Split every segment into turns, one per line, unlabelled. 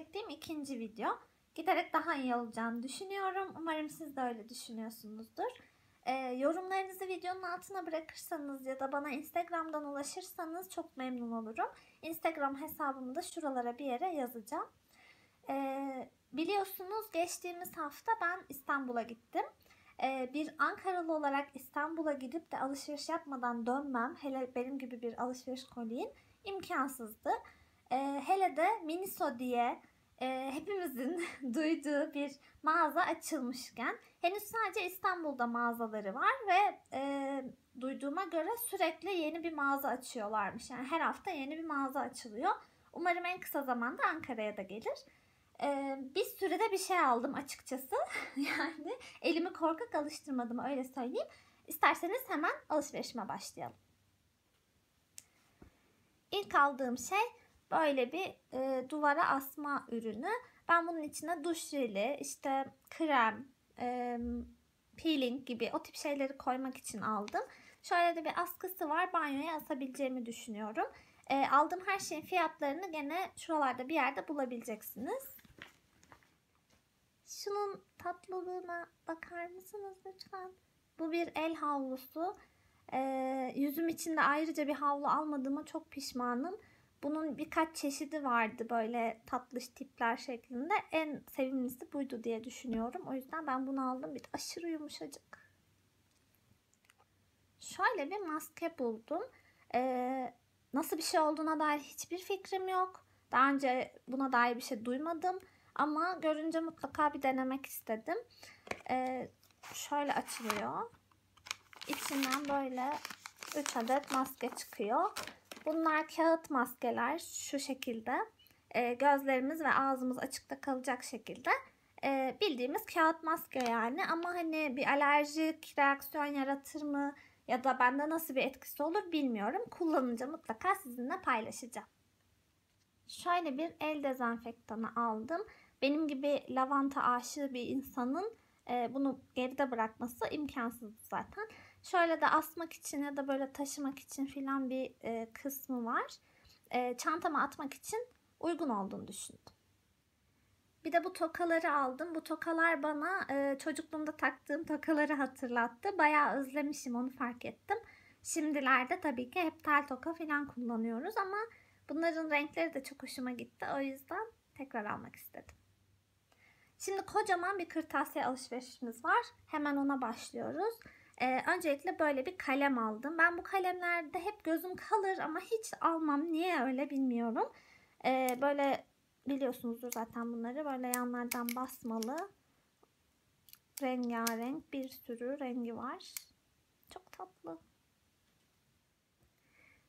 çektiğim ikinci video. Giderek daha iyi olacağını düşünüyorum. Umarım siz de öyle düşünüyorsunuzdur. Ee, yorumlarınızı videonun altına bırakırsanız ya da bana Instagram'dan ulaşırsanız çok memnun olurum. Instagram hesabımı da şuralara bir yere yazacağım. Ee, biliyorsunuz geçtiğimiz hafta ben İstanbul'a gittim. Ee, bir Ankaralı olarak İstanbul'a gidip de alışveriş yapmadan dönmem, hele benim gibi bir alışveriş koliğin imkansızdı. Ee, hele de Miniso diye e, hepimizin duyduğu bir mağaza açılmışken henüz sadece İstanbul'da mağazaları var ve e, duyduğuma göre sürekli yeni bir mağaza açıyorlarmış. Yani her hafta yeni bir mağaza açılıyor. Umarım en kısa zamanda Ankara'ya da gelir. Ee, bir sürede bir şey aldım açıkçası. yani elimi korkak alıştırmadım öyle söyleyeyim. İsterseniz hemen alışverişime başlayalım. İlk aldığım şey böyle bir e, duvara asma ürünü. Ben bunun içine duş jeli, işte krem, e, peeling gibi o tip şeyleri koymak için aldım. Şöyle de bir askısı var. Banyoya asabileceğimi düşünüyorum. E, aldığım her şeyin fiyatlarını gene şuralarda bir yerde bulabileceksiniz. Şunun tatlılığına bakar mısınız lütfen? Bu bir el havlusu. Ee, yüzüm için de ayrıca bir havlu almadığıma çok pişmanım. Bunun birkaç çeşidi vardı böyle tatlış tipler şeklinde. En sevimlisi buydu diye düşünüyorum. O yüzden ben bunu aldım. Bir aşırı yumuşacık. Şöyle bir maske buldum. Ee, nasıl bir şey olduğuna dair hiçbir fikrim yok. Daha önce buna dair bir şey duymadım. Ama görünce mutlaka bir denemek istedim. Ee, şöyle açılıyor. İçinden böyle 3 adet maske çıkıyor. Bunlar kağıt maskeler şu şekilde. Ee, gözlerimiz ve ağzımız açıkta kalacak şekilde. Ee, bildiğimiz kağıt maske yani. Ama hani bir alerjik reaksiyon yaratır mı? Ya da bende nasıl bir etkisi olur bilmiyorum. Kullanınca mutlaka sizinle paylaşacağım. Şöyle bir el dezenfektanı aldım. Benim gibi lavanta aşığı bir insanın e, bunu geride bırakması imkansız zaten. Şöyle de asmak için ya da böyle taşımak için filan bir e, kısmı var. E, çantama atmak için uygun olduğunu düşündüm. Bir de bu tokaları aldım. Bu tokalar bana e, çocukluğumda taktığım tokaları hatırlattı. Bayağı özlemişim onu fark ettim. Şimdilerde tabii ki hep tel toka falan kullanıyoruz ama bunların renkleri de çok hoşuma gitti. O yüzden tekrar almak istedim. Şimdi kocaman bir kırtasiye alışverişimiz var. Hemen ona başlıyoruz. Ee, öncelikle böyle bir kalem aldım. Ben bu kalemlerde hep gözüm kalır ama hiç almam. Niye öyle bilmiyorum. Ee, böyle biliyorsunuzdur zaten bunları. Böyle yanlardan basmalı. Rengarenk bir sürü rengi var. Çok tatlı.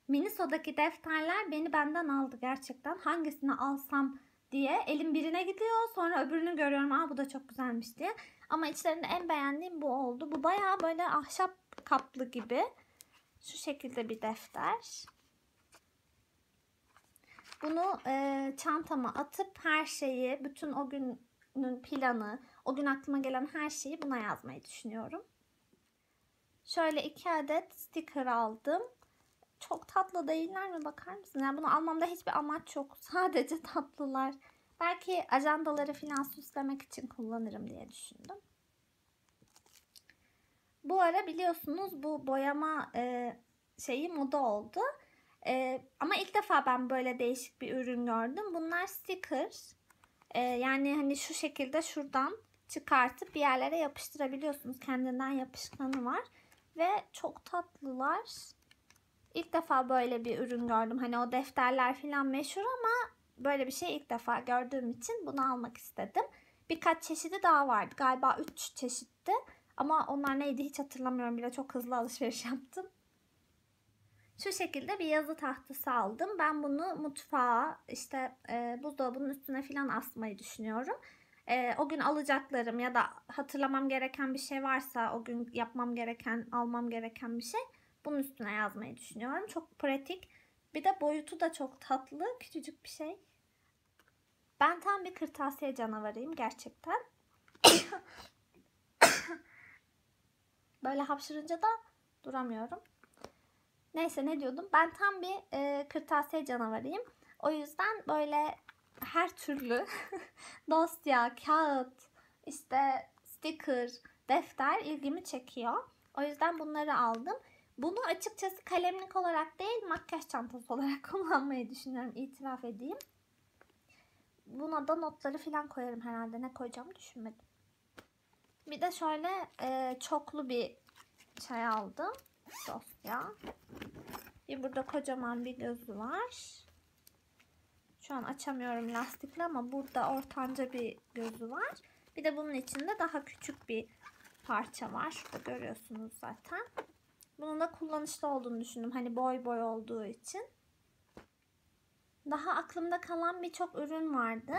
Miniso'daki defterler beni benden aldı gerçekten. Hangisini alsam diye elim birine gidiyor sonra öbürünü görüyorum aa bu da çok güzelmiş diye. Ama içlerinde en beğendiğim bu oldu. Bu baya böyle ahşap kaplı gibi. Şu şekilde bir defter. Bunu e, çantama atıp her şeyi, bütün o günün planı, o gün aklıma gelen her şeyi buna yazmayı düşünüyorum. Şöyle iki adet sticker aldım. Çok tatlı değiller mi bakar mısın? Yani bunu almamda hiçbir amaç yok. Sadece tatlılar. Belki ajandaları falan süslemek için kullanırım diye düşündüm. Bu ara biliyorsunuz bu boyama e, şeyi moda oldu. E, ama ilk defa ben böyle değişik bir ürün gördüm. Bunlar sticker. E, yani hani şu şekilde şuradan çıkartıp bir yerlere yapıştırabiliyorsunuz. Kendinden yapışkanı var. Ve çok tatlılar. İlk defa böyle bir ürün gördüm. Hani o defterler falan meşhur ama böyle bir şey ilk defa gördüğüm için bunu almak istedim. Birkaç çeşidi daha vardı. Galiba 3 çeşitti. Ama onlar neydi hiç hatırlamıyorum bile. Çok hızlı alışveriş yaptım. Şu şekilde bir yazı tahtası aldım. Ben bunu mutfağa, işte e, buzdolabının üstüne falan asmayı düşünüyorum. E, o gün alacaklarım ya da hatırlamam gereken bir şey varsa, o gün yapmam gereken, almam gereken bir şey bunun üstüne yazmayı düşünüyorum. Çok pratik. Bir de boyutu da çok tatlı. Küçücük bir şey. Ben tam bir kırtasiye canavarıyım gerçekten. Böyle hapşırınca da duramıyorum. Neyse ne diyordum? Ben tam bir e, kırtasiye canavarıyım. O yüzden böyle her türlü dosya, kağıt, işte sticker, defter ilgimi çekiyor. O yüzden bunları aldım. Bunu açıkçası kalemlik olarak değil makyaj çantası olarak kullanmayı düşünüyorum itiraf edeyim. Buna da notları falan koyarım herhalde. Ne koyacağımı düşünmedim. Bir de şöyle e, çoklu bir şey aldım. Dosya. Bir burada kocaman bir gözü var. Şu an açamıyorum lastikle ama burada ortanca bir gözü var. Bir de bunun içinde daha küçük bir parça var. Şurada görüyorsunuz zaten. Bunun da kullanışlı olduğunu düşündüm. Hani boy boy olduğu için. Daha aklımda kalan birçok ürün vardı.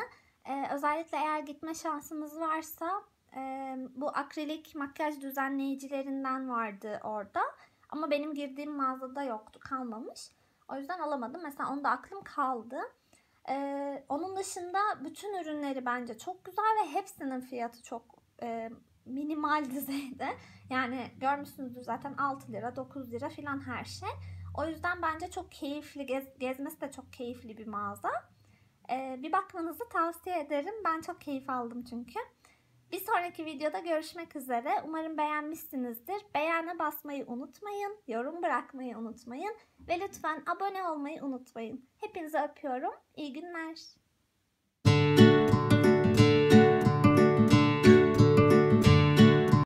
Ee, özellikle eğer gitme şansınız varsa e, bu akrilik makyaj düzenleyicilerinden vardı orada. Ama benim girdiğim mağazada yoktu, kalmamış. O yüzden alamadım. Mesela onda aklım kaldı. Ee, onun dışında bütün ürünleri bence çok güzel ve hepsinin fiyatı çok e, minimal düzeyde. Yani görmüşsünüzdür zaten 6 lira 9 lira falan her şey. O yüzden bence çok keyifli gez, gezmesi de çok keyifli bir mağaza. Ee, bir bakmanızı tavsiye ederim. Ben çok keyif aldım çünkü. Bir sonraki videoda görüşmek üzere. Umarım beğenmişsinizdir. Beğene basmayı unutmayın. Yorum bırakmayı unutmayın. Ve lütfen abone olmayı unutmayın. Hepinizi öpüyorum. İyi günler.